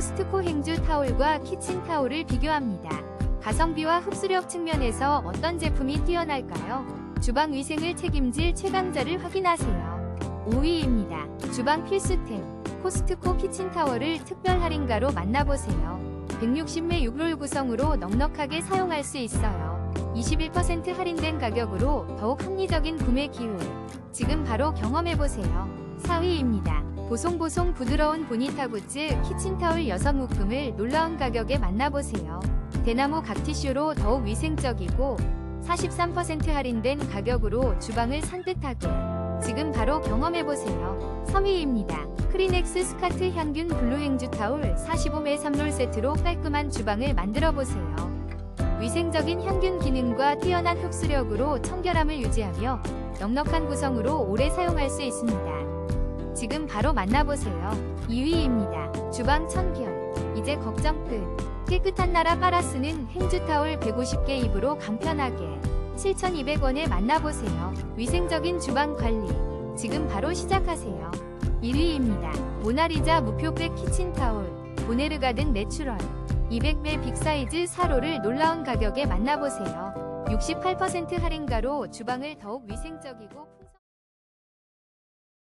코스트코 행주 타올과 키친 타올을 비교합니다. 가성비와 흡수력 측면에서 어떤 제품이 뛰어날까요? 주방 위생을 책임질 최강자를 확인하세요. 5위입니다. 주방 필수템 코스트코 키친 타월을 특별 할인가로 만나보세요. 160매 6롤 구성으로 넉넉하게 사용할 수 있어요. 21% 할인된 가격으로 더욱 합리적인 구매 기회. 지금 바로 경험해보세요. 4위입니다. 보송보송 부드러운 보니타 굿즈 키친타올 여성 묶음을 놀라운 가격에 만나보세요. 대나무 각티슈로 더욱 위생적이고 43% 할인된 가격으로 주방을 산뜻하게 지금 바로 경험해보세요. 3위입니다. 크리넥스 스카트 향균 블루 행주 타올 45매 3롤 세트로 깔끔한 주방을 만들어보세요. 위생적인 향균 기능과 뛰어난 흡수력으로 청결함을 유지하며 넉넉한 구성으로 오래 사용할 수 있습니다. 지금 바로 만나보세요. 2위입니다. 주방 청결. 이제 걱정 끝. 깨끗한 나라 파라스는 행주타올 150개 입으로 간편하게 7,200원에 만나보세요. 위생적인 주방 관리. 지금 바로 시작하세요. 1위입니다. 모나리자 무표백 키친타올. 보네르 가든 내추럴. 200매 빅사이즈 4로를 놀라운 가격에 만나보세요. 68% 할인가로 주방을 더욱 위생적이고 풍